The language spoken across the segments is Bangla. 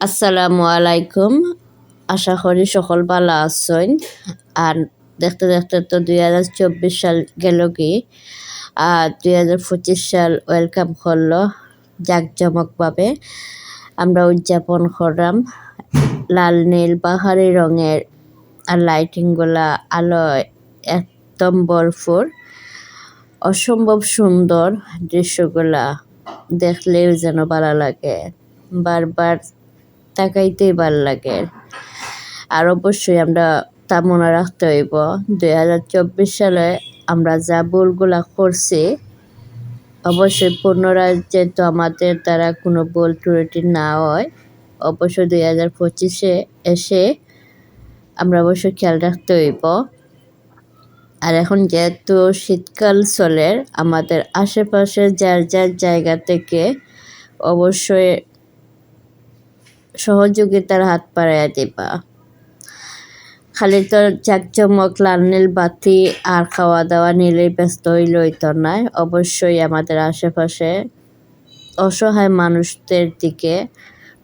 আসসালামু আলাইকুম। আশা করি সকল ভালো আছেন। আর দেখতে দেখতে তো দুই হাজার চব্বিশ সাল গেল কি? আর দুই হাজার পঁচিশ সাল ওয়েলকাম করল জাঁকজমকভাবে। আমরা উদযাপন করলাম লাল, নীল, পাহাড়ি রঙের আর লাইটিংগুলা আলোয় একদম ভরপুর। অসম্ভব সুন্দর দৃশ্যগুলা দেখলেও যেন ভালো লাগে। বারবার তাকাইতেই ভালো লাগে। আর অবশ্যই আমরা তা মনে রাখতে হইব। দুই হাজার চব্বিশ সালে আমরা যা ভুলগুলা করছি, অবশ্যই পুনরায় যেহেতু আমাদের দ্বারা কোনো ভুল ত্রুটি না হয়, অবশ্যই দুই হাজার পঁচিশে এসে আমরা অবশ্যই খেয়াল রাখতে হইব। আর এখন যেহেতু শীতকাল চলে, আমাদের আশেপাশে যার যার জায়গা থেকে অবশ্যই সহযোগিতার হাত বাড়াইয়া দিবা। খালি তো জাকজমক লাল নীল বাতি আর খাওয়া দাওয়া নিলেই ব্যস্ত হইলই তো নয় অবশ্যই আমাদের আশেপাশে অসহায় মানুষদের দিকে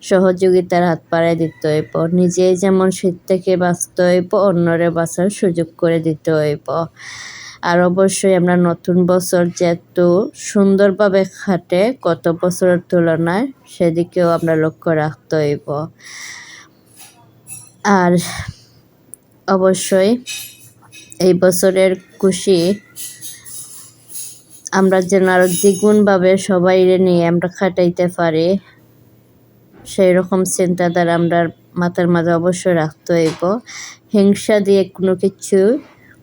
সহযোগিতার হাত বাড়াই দিতে হইব। নিজেই যেমন শীত থেকে বাঁচতে হইব, অন্যরে বাঁচার সুযোগ করে দিতে হইব। আর অবশ্যই আমরা নতুন বছর যেহেতু সুন্দরভাবে খাটে কত বছরের তুলনায় সেদিকেও আমরা লক্ষ্য রাখতে হইব। আর অবশ্যই এই বছরের খুশি আমরা যেন আরও দ্বিগুণভাবে সবাই নিয়ে আমরা খাটাইতে পারি সেই রকম চিন্তাধারা আমরা মাথার মাঝে অবশ্যই রাখতে হইব। হিংসা দিয়ে কোনো কিছু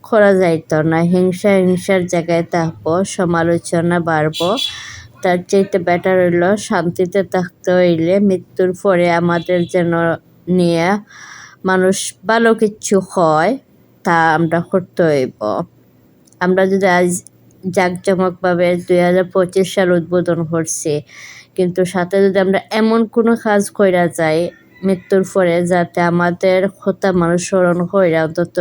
করা যাইত না। হিংসা হিংসার জায়গায় থাকব, সমালোচনা বাড়বো। তার চাইতে বেটার হইল শান্তিতে থাকতে হইলে মৃত্যুর পরে আমাদের যেন নিয়ে মানুষ ভালো কিছু হয়, তা আমরা করতে হইব। আমরা যদি আজ জাঁকজমকভাবে দুই হাজার পঁচিশ সাল উদ্বোধন করছি, কিন্তু সাথে যদি আমরা এমন কোনো কাজ কইরা যাই, মৃত্যুর পরে যাতে আমাদের হত্যা মানুষ স্মরণ কইরা অন্তত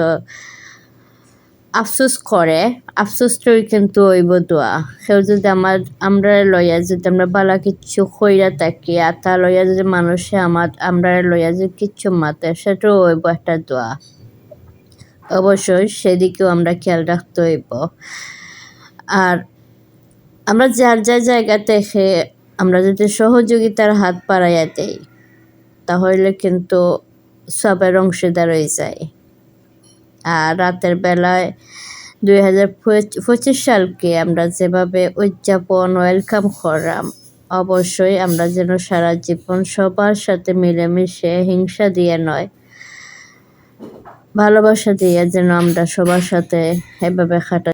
আফসোস করে আফসোসটাই কিন্তু ওইব দোয়া। সেও যদি আমার, আমরা লইয়া যদি আমরা বালা কিচ্ছু কইরা থাকি, আর তা লইয়া যদি মানুষে আমার, আমরা লইয়া যদি কিচ্ছু মাতে, সেটাও ওইব একটা দোয়া। অবশ্যই সেদিকেও আমরা খেয়াল রাখতে হইব। আর আমরা যার যার জায়গা থেকে আমরা যদি সহযোগিতার হাত বাড়াইয়া দেই, তাহলে কিন্তু সবের অংশীদার হয়ে যায়। আর রাতের বেলায় দুই হাজার পঁচিশ সালকে আমরা যেভাবে উদযাপন ওয়েলকাম করলাম অবশ্যই আমরা যেন সারা জীবন সবার সাথে মিলেমিশে হিংসা দিয়ে নয়, ভালোবাসা দিয়ে যেন আমরা সবার সাথে এভাবে খাটা